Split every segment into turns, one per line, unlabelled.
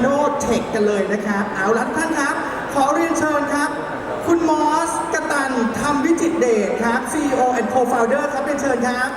โนเทคกันเลยนะครับ เอาละทุกท่านครับ ขอเรียนเชิญครับ คุณมอสกตันทำวิจิตรเดชครับ CEO and Co-founder ครับเรียนเชิญครับ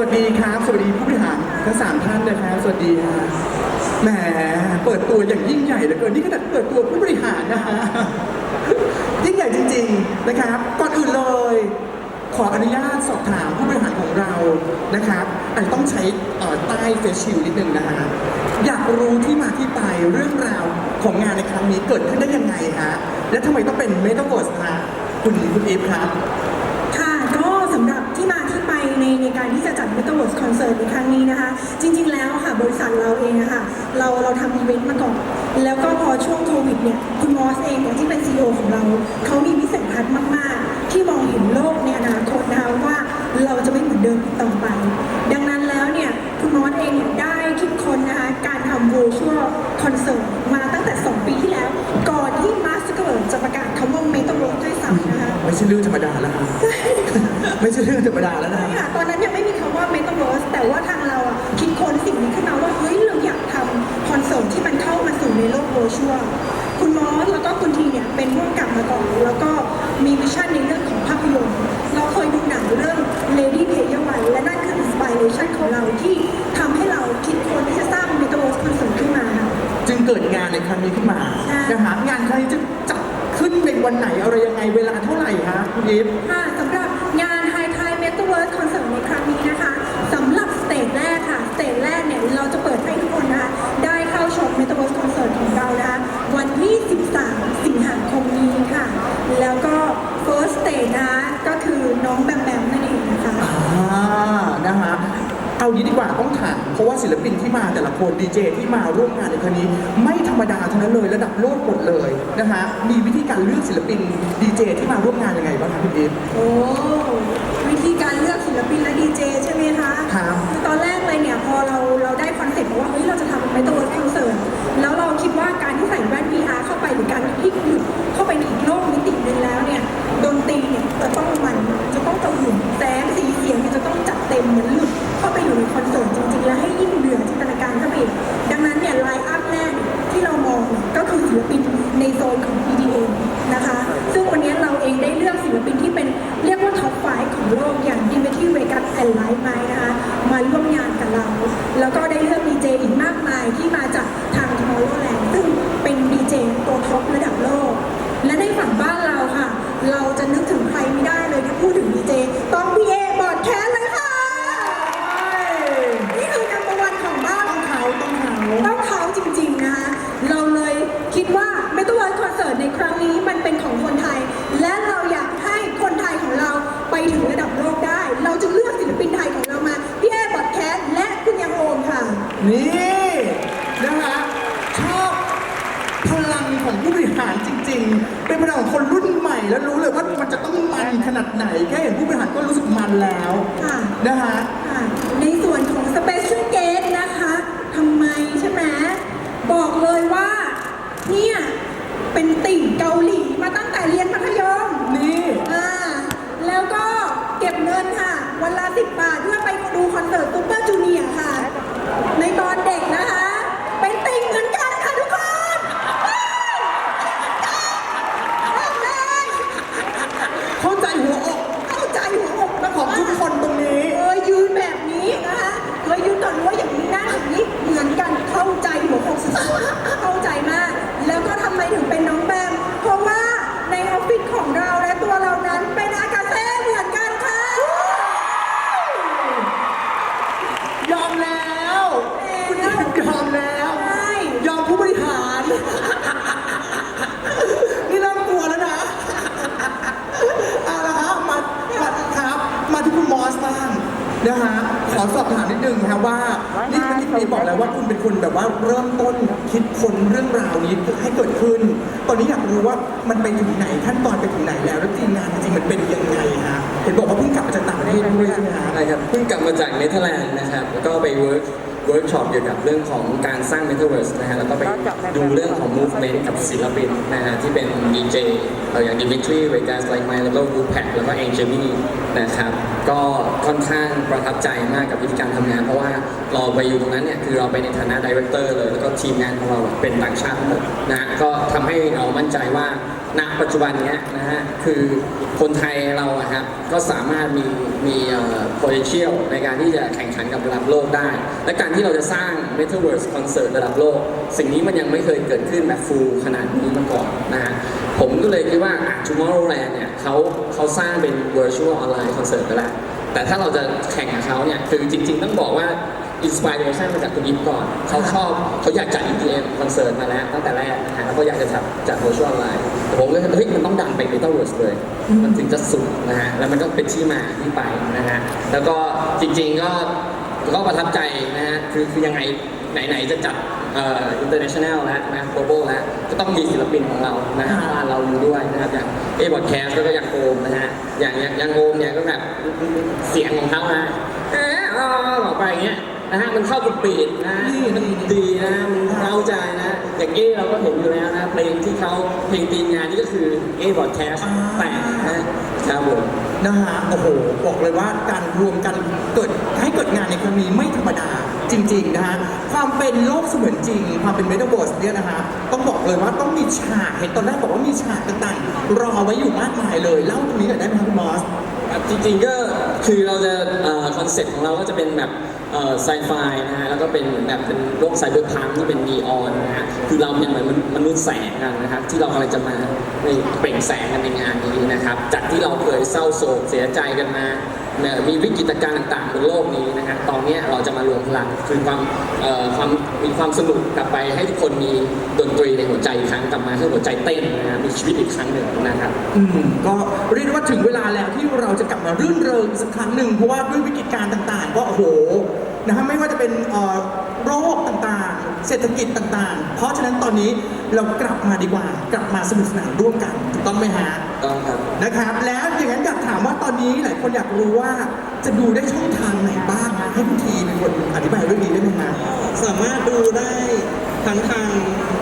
วัสดีครับ สวัสดีผู้บริหารทั้งสามท่านนะครับ สวัสดีฮะแหมเปิดตัวอย่างยิ่งใหญ่เหลือเกินนี่ขนาดเปิดตัวผู้บริหารนะฮะยิ่งใหญ่จริง ๆนะครับ ก่อนอื่นเลย ขออนุญาตสอบถามผู้บริหารของเรานะครับอาจจะต้องใช้ใต้เฟซชิลนิดนึงนะฮะอยากรู้ที่มาที่ไปเรื่องราวของงานในครั้งนี้เกิดขึ้นได้ยังไงฮะและทำไมต้องเป็นเมตาเวิร์สฮะคุณคุณอีฟครับ
ค่ะก็สำหรับที่มาที่ไปในใน การที่จะจัด Metaverse Concert ในครั้งนี้นะคะ จริง ๆ แล้วค่ะบริษัทเราเองอะคะเราเราทำอีเวนต์มาก่อน แล้วก็พอช่วงโควิดเนี่ยคุณมอสเองที่เป็น CEO ของเรา เขามีวิสัยทัศน์มาก ๆ ที่มองเห็นโลกในอนาคตนะคะว่าเราจะไม่เหมือนเดิมต่อไป ดังนั้นแล้วเนี่ยคุณมอสเองเนี่ยได้คิดค้นนะคะการทำ virtual concert มาตั้งแต่ 2 ปีที่แล้ว ก่อนที่มาร์คซักเกอร์จะประกาศคำว่า Metaverse ด้วยซ้ำนะ
ไม่ใช่เรื่องธรรมดาแล้วครับ ไม่ใช่เรื่องธรรมดาแล้วนะ
ใช่ค่ะ ตอนนั้นยังไม่มีคำว่า Metaverse แต่ว่าทางเราอะคิดค้นสิ่งนี้ขึ้นมาว่า เฮ้ย เราอยากทำคอนเสิร์ตที่มันเข้ามาสู่ในโลก virtual คุณมอสแล้วก็คุณทีเนี่ย คุ
ณ
ค่ะสำหรับงาน High Thai Metaverse Concert ในครั้งนี้นะคะสำหรับสเตจแรกค่ะสเตจแรกเนี่ยเราจะเปิดให้ทุกคนนะคะได้เข้าชม Metaverse Concert ของเรานะคะวันที่ 13 สิงหาคมนี้ค่ะ แล้วก็ First Stage นะคะก็คือน้องแบมแบมนั่นเองนะคะ
อ่านะฮะี้ดีกว่าต้องถามเพราะว่าศิลปินที่มาแต่ละคนดีเจที่มาร่วมงานในครั้งนี้ ไม่ธรรมดาทั้งนั้นเลยระดับโลกหมดเลยนะฮะมีวิธีการเลือกศิลปินดีเจที่มาร่วมงานยังไงบ้างครับคุณอีฟ
โอ้วิธีการเลือกศิลปินและดีเจใช่ไหมค
บ
บาทเพื่อไปดูคอนเสิร์ตซูเปอร์ ยอมแล้ว คุณยอม
แล้ว ยอมผู้บริหาร นะ
คะ ขอสอบถามนิด
นึ
งคะว่า นี่คุณนี่บอกแล้
ว
ว่า
คุณ
เป็นคน
แบบว่าเริ่มต้นคิดค้นเรื่องราวนี้ให้เกิดขึ้น ตอนนี้อยากรู้ว่ามันไปถึงไหนขั้นตอนไปถึงไหนแล้วแล้วจริงงานจริงมันเป็นยังไงฮะเห็นบอกว่าเพิ่งกลับมาจากต่างประเทศด้วยนะอะ
ไรครับเพิ่งกลับมาจากเนเธอร์แลนด์นะครับแล้วก็ไปเวิร์ก เวิร์กช็อปเกี่ยวกับเรื่องของการสร้าง Metaverse นะฮะแล้วก็ไปดูเรื่องของ movement กับศิลปินนะฮะที่เป็นดีเจเอาอย่าง Dimitri Vegas Like Mine แล้วก็ w o o p a c แล้วก็ Angel นะครับก็ค่อนข้างประทับใจมากกับวิธีการทำงาน เพราะว่าเราไปอยู่ตรงนั้นเนี่ยคือเราไปในฐานะดีเรคเตอร์เลยแล้วก็ทีมงานของเราเป็นต่างชาติทั้งหมดนะฮะก็ทำให้เรามั่นใจว่า ณปัจจุบันนี้นะฮะคือคนไทยเราอะครับก็สามารถมีมี potential ในการที่จะแข่งขันกับระดับโลกได้ และการที่เราจะสร้าง Metaverse Concert ระดับโลก สิ่งนี้มันยังไม่เคยเกิดขึ้นแบบ full ขนาดนี้มาก่อนนะฮะผมก็เลยคิดว่า Tomorrowland เนี่ยเขาเขาสร้างเป็น virtual online concert ไปแล้วแต่ถ้าเราจะแข่งกับเขาเนี่ยคือจริง ๆ ต้องบอกว่า อินสปิเรชันมาจากคุณยิปก่อน เขาชอบเขาอยากจัด EDM คอนเสิร์ตมาแล้วตั้งแต่แรกนะฮะแล้วก็อยากจะจัดจัดโ i ช a l ไลน์แต่ผมก็เลยเฮ้ยมันต้องดังไป Metaverse เลย มันถึงจะสุดนะฮะแล้วมันก็เป็นที่มาที่ไปนะฮะแล้วก็จริงๆก็ก็ประทับใจนะฮะคือคือยังไงไหนๆจะจัดเอ่อ international แล้วนะ global แล้วก็ต้องมีศิลปินของเรานะฮะบ้านเราอยู่ด้วยนะครับอย่างเอบอดแคสก็อย่างโอมนะฮะอย่างอย่างอย่างโอมเนี่ยก็แบบเสียงของเขานะเอ๊ะอ๋อออกไปอย่างเงี้ย นะฮะมันเข้ากับปีดนะ
นี่
มันดีนะมันเร้าใจนะอย่างเอ้เราก็เห็นอยู่แล้วนะเพลงที่เขาเพลงตีมงานนี่ก็คือเอบอดแคส
อ่า
แต่นะครับผม
นะฮะโอ้โหบอกเลยว่าการรวมกันเกิดให้เกิดงานในครั้งนี้ไม่ธรรมดาจริงๆนะฮะความเป็นโลกเสมือนจริง ความเป็นเมตาเวิร์สเนี่ยนะฮะต้องบอกเลยว่าต้องมีฉากเห็นตอนแรกบอกว่ามีฉากต่างๆรอไว้อยู่มากมายเลยเล่าตรงนี้หน่อยได้ไหมครับคุณมอส
จริงๆก็คือเราจะคอนเซ็ปต์ของเราก็จะเป็นแบบ ไซไฟนะฮะแล้วก็เป็นเหมือนแบบเป็นโลกไซเบอร์พังที่เป็นนีออนนะฮะคือเราเป็นเหมือนมนุษย์แสงกันนะครับที่เรากำลังจะมาในเปล่งแสงกันในงานนี้นะครับจากที่เราเคยเศร้าโศกเสียใจกันมาเนี่ยมีวิกฤตการณ์ต่างๆบนโลกนี้นะฮะตอนนี้เราจะมารวมพลังคือความเอ่อความมีความสนุกกลับไปให้ทุกคนมีดนตรีในหัวใจครั้งกลับมาให้หัวใจเต้นนะ มีชีวิตอีกครั้งหนึ่งนะครับ
อืมก็เรียกได้ว่าถึงเวลาแล้วที่เราจะกลับมารื่นเริงสักครั้งหนึ่งเพราะว่าด้วยวิกฤตการณ์ต่างๆ ก็โอ้โหนะฮะไม่ว่าจะเป็นเอ่อโรคต่างๆ เศรษฐกิจต่างๆ เพราะฉะนั้นตอนนี้เรากลับมาดีกว่ากลับมาสนุกสนานร่วมกันถูกต้องไหมฮะ
ต้องครับ
นะครับแล้วอย่างนั้นอยากถามว่าตอนนี้หลายคนอยากรู้ว่าจะดูได้ช่องทางไหนบ้างนะให้คุณทีเป็นคนอธิบายเรื่องนี้ได้ไหมฮะ
สามารถดูได้ ทั้งทาง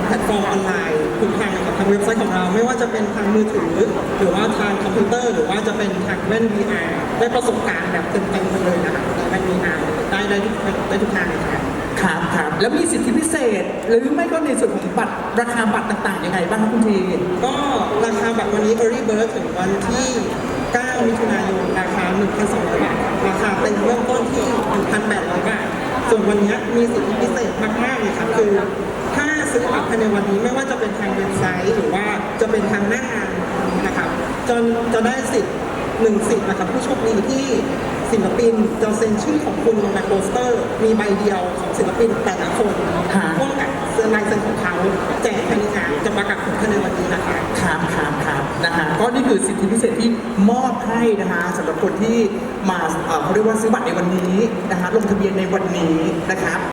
แพลตฟอร์มออนไลน์ทุกทางนะครับทางเว็บไซต์ของเราไม่ว่าจะเป็นทางมือถือ หรือว่าทางคอมพิวเตอร์ หรือว่าจะเป็นทางแว่น VR ได้ประสบการณ์แบบเต็มๆไปเลยนะครับในแว่น VR ได้ได้ทุกได้ทุกทางเลยครับ
ครับครับแล้วมีสิทธิพิเศษ หรือไม่ก็ในส่วนของบัตรราคาบัตรต่างๆยังไงบ้างครับคุณที
ก็ราคาบัตรวันนี้ Early Bird ถึงวันที่ 9 มิถุนายนราคา 1,200 บาทครับราคาเต็มเริ่มต้นที่ 1,800 บาท ส่วนวันนี้มีสิทธิพิเศษมากๆเลยครับคือถ้าซื้อบัตรภายในวันนี้ไม่ว่าจะเป็นทางเว็บไซต์ หรือว่าจะเป็นทางหน้างานนะครับจนจะได้สิทธิ์หนึ่งสิทธิ์นะครับผู้โชคดีที่ศิลปินจะเซ็นชื่อของคุณลงในโปสเตอร์ มีใบเดียวของศิลปินแต่ละคน
ฮะ
พ่วงกับ เสื้อลายเซ็นของเขาแจกภายในงานจะประกาศผลภายในวันนี้นะคะ
ครับครับครับนะฮะก็นี่คือสิทธิพิเศษที่มอบให้นะฮะสำหรับคนที่มาเอ่อเขาเรียกว่าซื้อบัตรในวันนี้นะฮะลงทะเบียนในวันนี้นะครับ